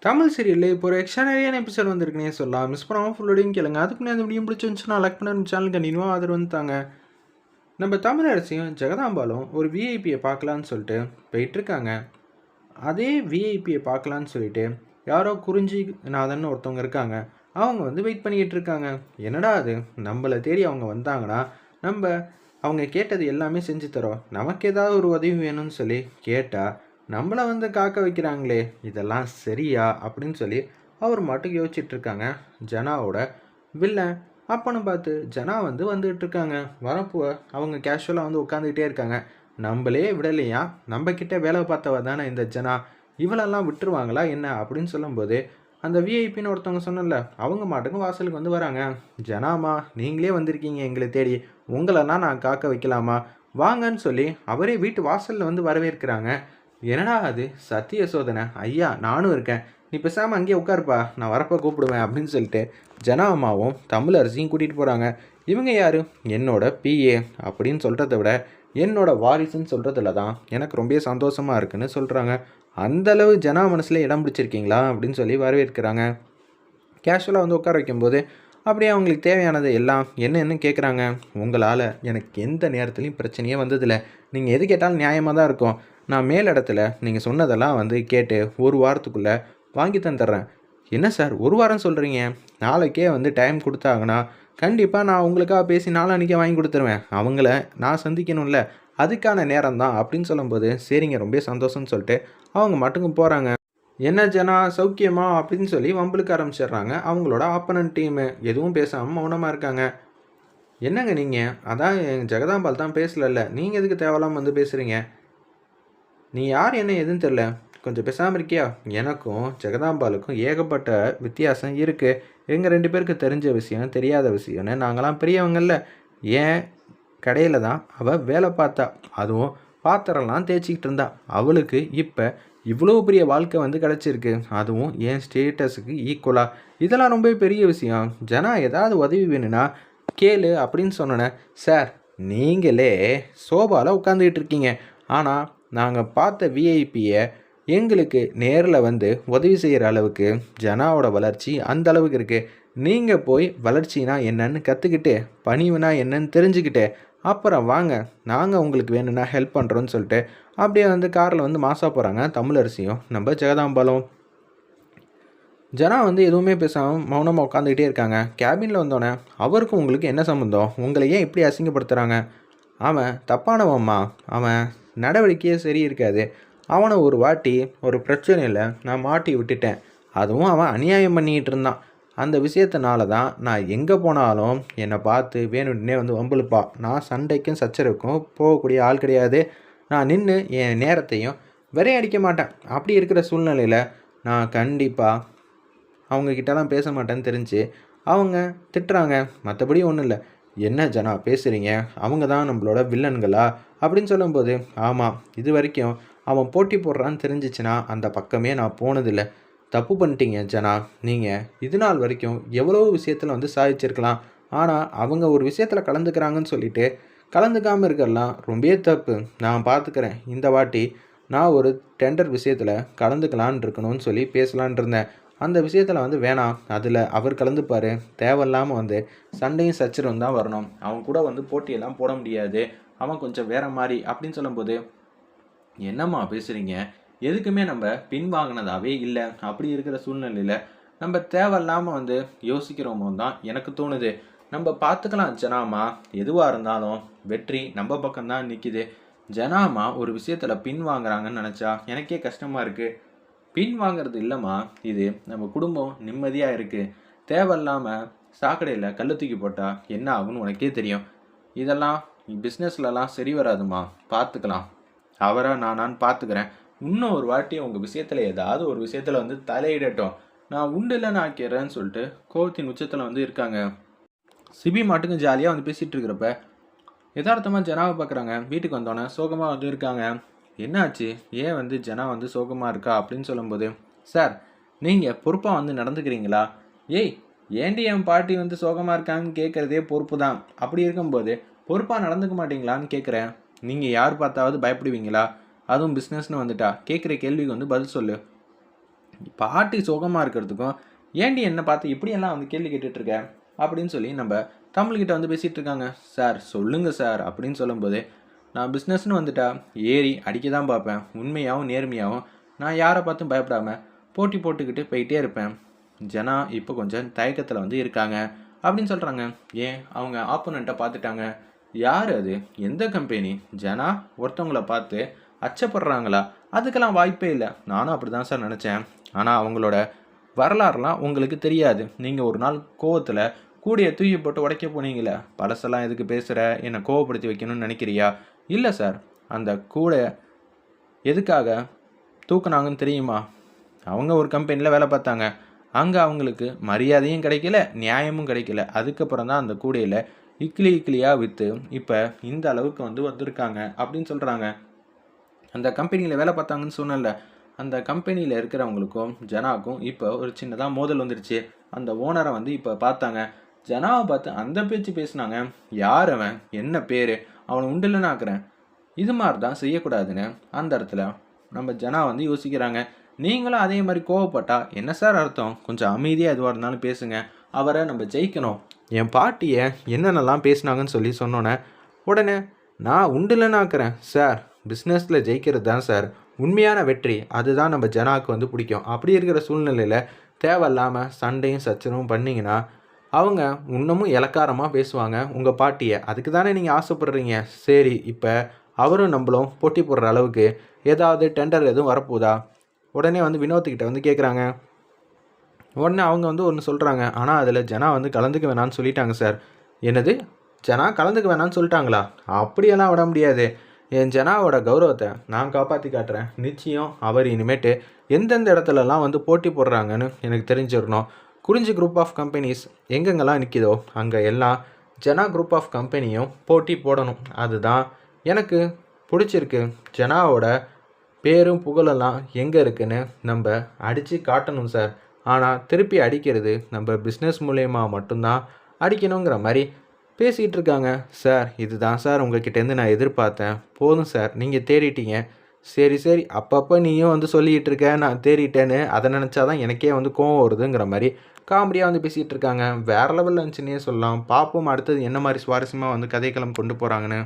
தமிழ் சீரியலில் இப்போ ஒரு எக்ஸ்ட்ரானரியான எபிசோட் வந்திருக்குனே சொல்லலாம். மிஸ் பண்ணாமல் ஃபுல்லோடையும் கேளுங்க. அதுக்கு முன்னாடி அந்த வீடியோ பிடிச்சிருந்துச்சுன்னா லைக் பண்ண சேனல் கண்டினியூவாக ஆதரவு வந்துட்டாங்க நம்ம தமிழரசியும் ஜெகதாம்பாலும் ஒரு விஐபியை பார்க்கலான்னு சொல்லிட்டு போயிட்டுருக்காங்க. அதே விஐபியை பார்க்கலான்னு சொல்லிட்டு யாரோ குறிஞ்சி நாதன் ஒருத்தவங்க இருக்காங்க. அவங்க வந்து வெயிட் பண்ணிக்கிட்டு இருக்காங்க. என்னடா அது? நம்மளை தேடி அவங்க வந்தாங்கன்னா நம்ம அவங்க கேட்டது எல்லாமே செஞ்சு தரோம். நமக்கு ஏதாவது ஒரு உதவி வேணும்னு சொல்லி கேட்டால் நம்மளை வந்து காக்க வைக்கிறாங்களே இதெல்லாம் சரியா? அப்படின்னு சொல்லி அவர் மட்டும் யோசிச்சுட்டு இருக்காங்க. ஜனாவோட வில்லன் அப்பன்னு பார்த்து ஜனா வந்து வந்துகிட்டு இருக்காங்க. வரப்போ அவங்க கேஷுவலாக வந்து உட்காந்துக்கிட்டே இருக்காங்க. நம்மளே விடலையா? நம்ம வேலை பார்த்தவ தானே இந்த ஜனா? இவளெல்லாம் விட்டுருவாங்களா என்ன? அப்படின்னு சொல்லும்போது அந்த விஐபின்னு ஒருத்தவங்க சொன்னல அவங்க மாட்டுக்கும் வாசலுக்கு வந்து வராங்க. ஜனாமா நீங்களே வந்திருக்கீங்க எங்களை தேடி. உங்களெல்லாம் நான் காக்க வைக்கலாமா? வாங்கன்னு சொல்லி அவரே வீட்டு வாசலில் வந்து வரவேற்கிறாங்க. என்னடா அது? சத்திய சோதனை. ஐயா நானும் இருக்கேன். நீ பேசாமல் அங்கேயே உட்காருப்பா. நான் வரப்போ கூப்பிடுவேன் அப்படின்னு சொல்லிட்டு ஜனா அம்மாவும் தமிழ் அரசியும் கூட்டிகிட்டு போகிறாங்க இவங்க யார்? என்னோட பிஏ அப்படின்னு சொல்கிறத விட என்னோட வாரிசுன்னு சொல்கிறதுல தான் எனக்கு ரொம்ப சந்தோஷமாக இருக்குன்னு சொல்கிறாங்க அந்தளவு ஜனா மனசில் இடம் பிடிச்சிருக்கீங்களா அப்படின்னு சொல்லி வரவேற்கிறாங்க. கேஷுவலாக வந்து உட்கார வைக்கும்போது அப்படியே அவங்களுக்கு தேவையானது எல்லாம்? என்னென்னு கேட்குறாங்க உங்களால் எனக்கு எந்த நேரத்துலையும் பிரச்சனையே வந்ததில்லை. நீங்கள் எது கேட்டாலும் நியாயமாக தான் இருக்கும். நான் மேலிடத்துல நீங்கள் சொன்னதெல்லாம் வந்து கேட்டு ஒரு வாரத்துக்குள்ளே வாங்கி தந்துடுறேன் என்ன சார் ஒரு வாரம் சொல்கிறீங்க நாளைக்கே வந்து டைம் கொடுத்தாங்கன்னா கண்டிப்பாக நான் உங்களுக்காக பேசி நாளானிக்கே வாங்கி கொடுத்துருவேன். அவங்கள நான் சந்திக்கணும்ல. அதுக்கான நேரம் தான் அப்படின்னு சொல்லும்போது சரிங்க ரொம்ப சந்தோஷம்னு சொல்லிட்டு அவங்க மட்டுக்கும் போகிறாங்க என்ன ஜனா சௌக்கியமா? அப்படின்னு சொல்லி வம்பளுக்கு ஆரம்பிச்சிடுறாங்க. அவங்களோட ஆப்பனன்ட் டீமு எதுவும் பேசாமல் மௌனமாக இருக்காங்க. என்னங்க நீங்கள் அதான் என் ஜெகதாம்பால் தான் பேசலல்ல. நீங்கள் எதுக்கு தேவையில்லாமல் வந்து பேசுகிறீங்க நீ யார் என்ன எதுன்னு தெரில. கொஞ்சம் பேசாமல் இருக்கியா? எனக்கும் ஜெகதாம்பாலுக்கும் ஏகப்பட்ட வித்தியாசம் இருக்குது எங்கள் ரெண்டு பேருக்கு தெரிஞ்ச விஷயம் தெரியாத விஷயம்னு நாங்களாம் பெரியவங்கள்ல ஏன்? கடையில் தான் அவள் வேலை பார்த்தா. அதுவும் பாத்திரம்லாம் தேய்ச்சிக்கிட்டு இருந்தா. அவளுக்கு இப்போ இவ்வளோ பெரிய வாழ்க்கை வந்து கிடச்சிருக்கு. அதுவும் என் ஸ்டேட்டஸுக்கு ஈக்குவலாக இதெல்லாம் ரொம்ப பெரிய விஷயம். ஜனா ஏதாவது உதவி வேணும்னா கேளு அப்படின்னு சொன்னேன் சார் நீங்களே சோபாவில் உட்காந்துக்கிட்டு இருக்கீங்க. ஆனால் நாங்கள் பார்த்த விஐபியை எங்களுக்கு நேரில் வந்து உதவி செய்கிற அளவுக்கு ஜனாவோட வளர்ச்சி அந்த அளவுக்கு இருக்குது நீங்கள் போய் வளர்ச்சினா என்னன்னு கற்றுக்கிட்டு பணிவுனா என்னன்னு தெரிஞ்சுக்கிட்டு அப்புறம் வாங்க நாங்கள் உங்களுக்கு வேணும்னா ஹெல்ப் பண்ணுறோன்னு சொல்லிட்டு அப்படியே வந்து காரில் வந்து மாசா போகிறாங்க தமிழரசியும். நம்ம ஜெகதாம்பாலும் ஜனா வந்து எதுவுமே பேசாமல் மௌனமாக உட்காந்துக்கிட்டே இருக்காங்க. கேபினில் வந்தோடனே அவருக்கும் உங்களுக்கு என்ன சம்மந்தம் உங்களை ஏன் இப்படி அசிங்கப்படுத்துகிறாங்க அவன் தப்பானவம்மா. அவன் நடவடிக்கையே சரி இருக்காது. அவனை ஒரு வாட்டி ஒரு பிரச்சனையில் நான் மாட்டி விட்டுட்டேன். அதுவும் அவன் அநியாயம் பண்ணிக்கிட்டு இருந்தான். அந்த விஷயத்தினால தான் நான் எங்கே போனாலும் என்னை பார்த்து வேணும்னே வந்து வம்புழுப்பா. நான் சண்டைக்கும் சச்சரவுக்கும் போகக்கூடிய ஆள் கிடையாது. நான் நின்று என் நேரத்தையும் விரையடிக்க மாட்டேன். அப்படி இருக்கிற சூழ்நிலையில் நான் கண்டிப்பாக அவங்கக்கிட்டலாம் பேச மாட்டேன்னு தெரிஞ்சு அவங்க திட்டுறாங்க. மற்றபடி ஒன்றும் இல்லை. என்ன ஜனா பேசுகிறீங்க அவங்க தான் நம்மளோட வில்லன்களா? அப்படின்னு சொல்லும்போது ஆமாம் இது வரைக்கும் அவன் போட்டி போடுறான்னு தெரிஞ்சிச்சுன்னா அந்த பக்கமே நான் போனதில்லை. தப்பு பண்ணிட்டீங்க ஜனா. நீங்கள் இது நாள் வரைக்கும் எவ்வளோ விஷயத்தில் வந்து சாதிச்சிருக்கலாம். ஆனால் அவங்க ஒரு விஷயத்தில் கலந்துக்கிறாங்கன்னு சொல்லிட்டு கலந்துக்காமல் இருக்கிறலாம் ரொம்பவே தப்பு. நான் பார்த்துக்கிறேன் இந்த வாட்டி நான் ஒரு டெண்டர் விஷயத்தில் கலந்துக்கலான் இருக்கணும்னு சொல்லி பேசலான் இருந்தேன். அந்த விஷயத்தில் வந்து வேணாம் அதில் அவர் கலந்துப்பார். தேவையில்லாமல் வந்து சண்டையும் சச்சரவும் தான் வரணும். அவன் கூட வந்து போட்டியெல்லாம் போட முடியாது. அவன் கொஞ்சம் வேற மாதிரி அப்படின்னு சொல்லும்போது என்னம்மா பேசுகிறீங்க எதுக்குமே நம்ம பின்வாங்கினதாகவே இல்லை. அப்படி இருக்கிற சூழ்நிலையில் நம்ம தேவையில்லாமல் வந்து யோசிக்கிறோமோ தான் எனக்கு தோணுது. நம்ம பார்த்துக்கலாம் ஜனாமா. எதுவாக இருந்தாலும் வெற்றி நம்ம பக்கம்தான் நிற்கிது ஜனாமா ஒரு விஷயத்தில் பின் வாங்குறாங்கன்னு நினச்சா எனக்கே கஷ்டமாக இருக்குது பின் வாங்குறது இல்லைம்மா. இது நம்ம குடும்பம் நிம்மதியாக இருக்குது தேவையில்லாமல் சாக்கடையில் கல்லு தூக்கி போட்டால் என்ன ஆகும்னு உனக்கே தெரியும். இதெல்லாம் பிஸ்னஸ்லலாம் சரி வராதுமா பார்த்துக்கலாம். அவராக நானான்னு பார்த்துக்கிறேன். இன்னும் ஒரு வாட்டி உங்கள் விஷயத்தில் ஏதாவது ஒரு விஷயத்தில் வந்து தலையிடட்டும். நான் உண்டில் ஆக்கிறேன்னு சொல்லிட்டு கோவத்தின் உச்சத்தில் வந்து இருக்காங்க. சிபி மாட்டுக்கும் ஜாலியாக வந்து பேசிகிட்டு இருக்கிறப்ப யதார்த்தமாக ஜனாவை பார்க்குறாங்க வீட்டுக்கு வந்தோடனே சோகமாக வந்து இருக்காங்க. என்னாச்சு? ஏன் வந்து ஜனா வந்து சோகமாக இருக்கா அப்படின்னு சொல்லும்போது சார் நீங்கள் பொறுப்பாக வந்து நடந்துக்கிறீங்களா? ஏய் ஏண்டி என் பாட்டி வந்து சோகமாக இருக்காங்கன்னு கேட்குறதே பொறுப்பு தான் அப்படி இருக்கும்போது பொறுப்பாக நடந்துக்க மாட்டீங்களான்னு கேட்குறேன் நீங்கள் யார் பார்த்தாவது பயப்படுவீங்களா? அதுவும் பிஸ்னஸ்னு வந்துட்டா. கேட்குற கேள்விக்கு வந்து பதில் சொல்லு. பாட்டி சோகமாக இருக்கிறதுக்கும் ஏண்டி என்னை பார்த்து இப்படியெல்லாம் வந்து கேள்வி கேட்டுட்ருக்க? அப்படின்னு சொல்லி நம்ம தமிழ்கிட்ட வந்து பேசிகிட்டு இருக்காங்க சார் சொல்லுங்கள் சார் அப்படின்னு சொல்லும்போது நான் பிஸ்னஸ்னு வந்துட்டா ஏறி அடிக்க தான் பார்ப்பேன். உண்மையாகவும் நேர்மையாகவும் நான் யாரை பார்த்தும் பயப்படாமல் போட்டி போட்டுக்கிட்டு போயிட்டே இருப்பேன். ஜனா இப்போ கொஞ்சம் தயக்கத்தில் வந்து இருக்காங்க. அப்படின்னு சொல்கிறாங்க ஏன்? அவங்க ஆப்போனண்ட்டை பார்த்துட்டாங்க. யார் அது? எந்த கம்பெனி ஜனா ஒருத்தவங்களை பார்த்து அச்சப்படுறாங்களா? அதுக்கெல்லாம் வாய்ப்பே இல்லை. நானும் அப்படி தான் சார் நினச்சேன். ஆனால் அவங்களோட வரலாறுலாம் உங்களுக்கு தெரியாது. நீங்கள் ஒரு நாள் கோவத்தில் கூடிய தூக்கி போட்டு உடைக்க போனீங்களே பழசெல்லாம் எதுக்கு பேசுகிற என்னை கோவப்படுத்தி வைக்கணும்னு நினைக்கிறியா? இல்லை சார். அந்த கூடை எதுக்காக தூக்குனாங்கன்னு தெரியுமா? அவங்க ஒரு கம்பெனியில் வேலை பார்த்தாங்க. அங்கே அவங்களுக்கு மரியாதையும் கிடைக்கல நியாயமும் கிடைக்கல. அதுக்கப்புறம் தான் அந்த கூடையில் இக்லி இக்லியாக விற்று இப்போ இந்த அளவுக்கு வந்து வந்திருக்காங்க அப்படின்னு சொல்கிறாங்க அந்த கம்பெனியில் வேலை பார்த்தாங்கன்னு சொன்னல அந்த கம்பெனியில் இருக்கிறவங்களுக்கும் ஜனாக்கும் இப்போ ஒரு சின்னதாக மோதல் வந்துருச்சு. அந்த ஓனரை வந்து இப்போ பார்த்தாங்க. ஜனாவை பார்த்து அந்த பேச்சு பேசுனாங்க. யார் அவன்? என்ன பேர்? அவனை உண்டுலன்னு ஆக்குறேன். இது மாதிரி தான் செய்யக்கூடாதுன்னு அந்த இடத்துல நம்ம ஜனா வந்து யோசிக்கிறாங்க. நீங்களும் அதே மாதிரி கோவப்பட்டா என்ன சார் அர்த்தம்? கொஞ்சம் அமைதியாக எதுவாக இருந்தாலும் பேசுங்க. அவரை நம்ம ஜெயிக்கணும். என் பாட்டியை என்னென்னலாம் பேசினாங்கன்னு சொல்லி சொன்னோன்னே உடனே நான் உண்டுலன்னு ஆக்குறேன் சார். பிஸ்னஸில் ஜெயிக்கிறது தான் சார் உண்மையான வெற்றி அதுதான் நம்ம ஜனாவுக்கு வந்து பிடிக்கும். அப்படி இருக்கிற சூழ்நிலையில் தேவையில்லாமல் சண்டையும் சச்சரவும் பண்ணிங்கன்னா அவங்க இன்னமும் இலக்காரமாக பேசுவாங்க உங்கள் பாட்டியை. அதுக்கு தானே நீங்கள் ஆசைப்படுறீங்க. சரி இப்போ அவரும் நம்மளும் போட்டி போடுற அளவுக்கு ஏதாவது டெண்டர் எதுவும் வரப்போதா? உடனே வந்து வினோத்துக்கிட்ட வந்து கேட்குறாங்க உடனே அவங்க வந்து ஒன்று சொல்கிறாங்க ஆனால் அதில் ஜனா வந்து கலந்துக்க வேணான்னு சொல்லிட்டாங்க சார் என்னது? ஜனா கலந்துக்க வேணாம்னு சொல்லிட்டாங்களா? அப்படியெல்லாம் விட முடியாது. என் ஜனாவோட கௌரவத்தை நான் காப்பாற்றி காட்டுறேன். நிச்சயம் அவர் இனிமேட்டு எந்தெந்த இடத்துலலாம் வந்து போட்டி போடுறாங்கன்னு எனக்கு தெரிஞ்சிடணும் குறிஞ்சி குரூப் ஆஃப் கம்பெனிஸ் எங்கெங்கெல்லாம் நிற்கிதோ அங்கே எல்லாம் ஜனா குரூப் ஆஃப் கம்பெனியும் போட்டி போடணும். அதுதான் எனக்கு பிடிச்சிருக்கு. ஜனாவோட பேரும் புகழெல்லாம் எங்கே இருக்குன்னு நம்ம அடித்து காட்டணும் சார். ஆனால் திருப்பி அடிக்கிறது நம்ம பிஸ்னஸ் மூலயமா மட்டும்தான் அடிக்கணுங்கிற மாதிரி பேசிகிட்டு இருக்காங்க சார் இதுதான் சார் உங்ககிட்டேருந்து நான் எதிர்பார்த்தேன் போதும் சார் நீங்கள் தேடிட்டீங்க. சரி சரி அப்பப்போ நீயும் வந்து சொல்லிகிட்டு இருக்க நான் தேடிட்டேன்னு அதை நினச்சா தான் எனக்கே வந்து கோவம் வருதுங்கிற மாதிரி காமெடியாக வந்து பேசிகிட்டு இருக்காங்க வேறு லெவலில் இருந்துச்சுன்னே சொல்லலாம். பார்ப்போம் அடுத்தது என்ன மாதிரி சுவாரஸ்யமாக வந்து கதைக்களம் கொண்டு போகிறாங்கன்னு